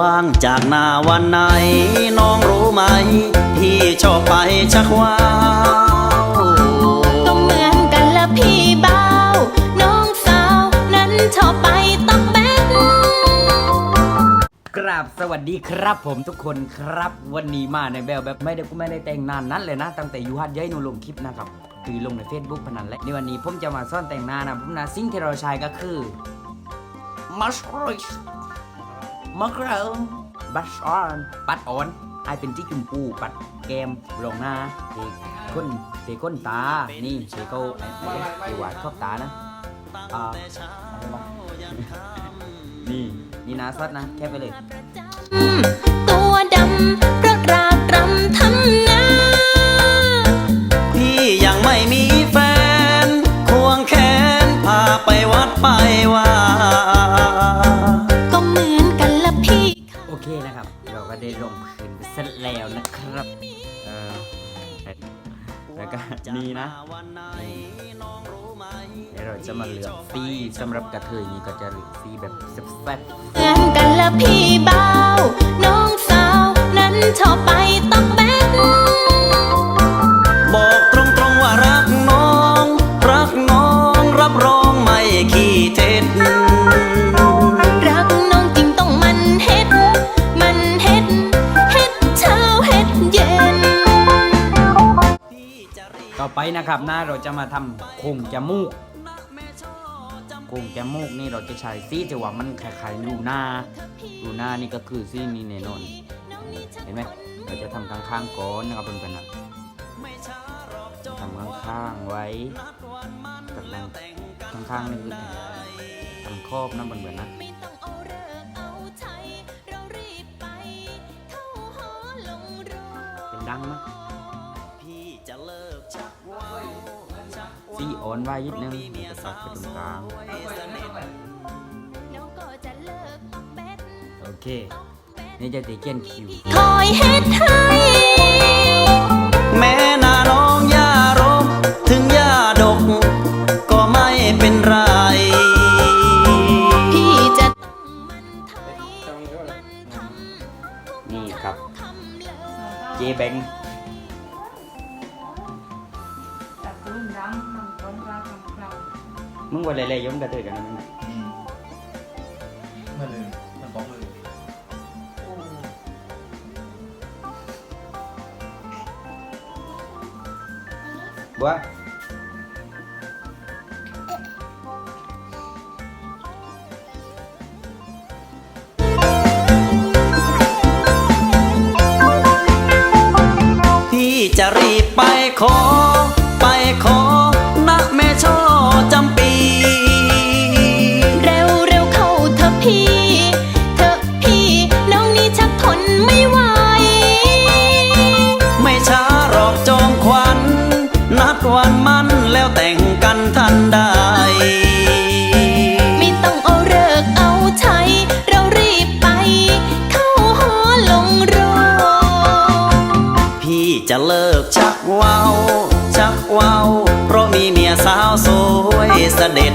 ว่างจากหน้าวันไหน น้องรู้ไหม พี่ชอบไปชักว้าวก็เหมือนกันละพี่บ่าวน้องสาวนั้นชอบไปต้องแบกกราบสวัสดีครับผมทุกคนครับวันนี้มาในแบบแบบไม่ได้กูไม่ได้แต่งนานนั้นเลยนะ ตั้งแต่อยูฮัดเย้ยหนูลงคลิปนะครับคือลงใน Facebook พนันแหละในวันนี้ผมจะมาซ่อนแต่งหน้านะผมนะสิ่งที่เราใช้ก็คือ mushroom มะเขือบัชออนปัดออนให้เป็นที่จุมพูปัดแกมลงหน้าเทก้นเทก้นตา นี่เทเก้ไอ้ไอ้หวาดขอบตานะอ่าอะไรวะนี่นี่นะซอสนะแค่ไปเลย ตัวดำเพราะรากรำทำนาพี่ยังไม่มีแฟน ควงแขนพาไปวัดไปว่า ร็จแล้วนะครับเออแล้วก็นี่นะนี่เดี๋ยวเราจะมาเลือกซีสำหรับกระเทยนี่ก็จะเลือกซีแบบแซ่บเหมือนกันละพี่บ่าวน้องสาวนั้นชอบไปต้อ นะครับหนะเราจะมาทำโครงจมูกโครงจมูกนี่เราจะใช้ซีที่ว่ามันคล้ายๆลูน่าลูน่านี่ก็คือซี่นี่แน่นอนเห็นไหมเราจะทำข้างๆก่อนนะครับเพื่อนๆนะทำข้างๆไว้กับข้างๆนี่คือทำครอบนะบนเบือนๆนะไม่ต้องเอาเป็นดังมั้ย ชักซีอ่อนไว้ยิดนึงจะตัดไปตรงกลางน้องก็จะเลิกออกแบดโอเค นี่จะตีเกียนคิว คอยเฮ็ดให้แม่นาน้องย่ารกถึงย่าดก ก็ไม่เป็นไร พี่จะต้องมันไทยมันทำนี่ครับทำเลยเจแบงแมึงว่าอะไรๆย้อมกระเทยกันนั่นน่ะมาเลยมาบล็อกเลยบัวพี่จะรีบไปขอ ว้าวชักว้าวเพราะมีเมียสาวสวยเสด็จ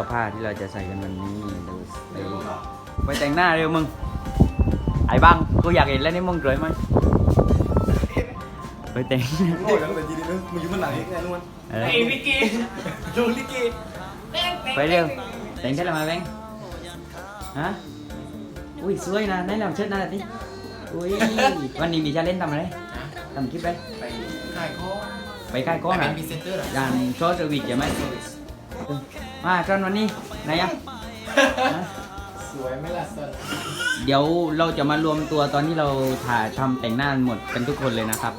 อผ้าที่เราจะใส่กันวันนี้ดูเร็วไปแต่งหน้าเร็วมึง ไอ้บ้างกูอยากเห็นแล้วนี่มึงสวยไหมไปแต่งโง่ตั้งแต่ทีนี้นึงมึงอยู่มันไหนแน่นอนเออไอ้วิกกี้ดูลิเกไปเร็วแต่งแค่ละมาแบงฮะอุ้ยสวยนะแนะนำเชิดหน้าดิอุ้ยวันนี้มีจะเล่นทำอะไรทำคลิปไหมไปค่ายข้อไปใกล้กล้องเป็อะนพรีเซนเตอร์เหรอการโชว์เซอร์วิสใช่ไหม มาจอนวันนี้ไหนอะสวยไหมล่ะเซอร์เดี๋ยวเราจะมารวมตัวตอนที่เราถ่ายทำแต่งหน้าหมดกันทุกคนเลยนะครับ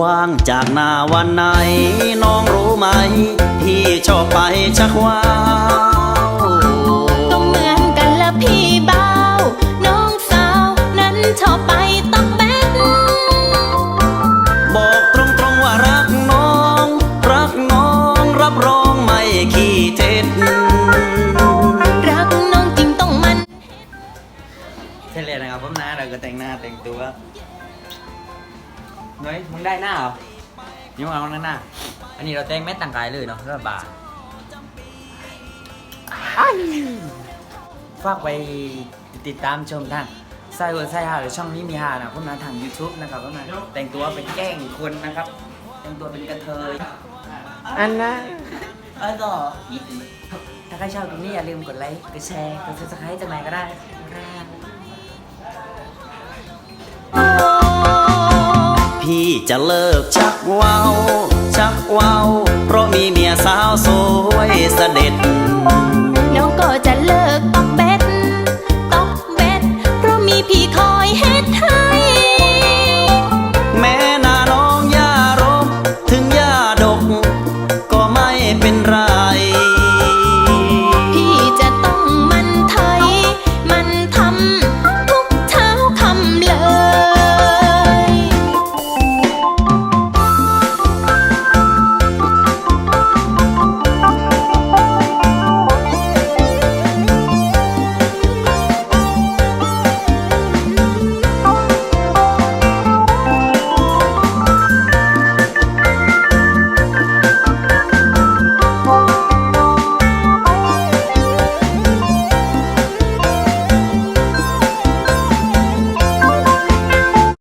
ว่างจากนาวันไหน น้องรู้ไหม พี่ชอบไปชักว้าว รักน้องจริงต้องมัน เสร็จเลยนะครับผมนะเราก็แต่งหน้าแต่งตัวเฮ้ยมึงได้หน้าเหรอยังเอาหน้าหน้า อันนี้เราแต่งแม่ต่างกายเลยเนาะระบาทฝากไปติดตามชมทางไซเวอร์ไซฮาหรือช่องนี้มีฮานะผมนะทาง YouTube นะครับผมนะแต่งตัวเป็นแกล้งคนนะครับ แต่งตัวเป็นกระเทยอันนะเออต่อถ้า ใครชอบคลิปนี้อย่าลืมกดไลค์ กดแชร์ กดซับสไครต์จากไหนก็ได้ครับพี่จะเลิกชักว้าวชักว้าวเพราะมีเมียสาวสวยเสด็จ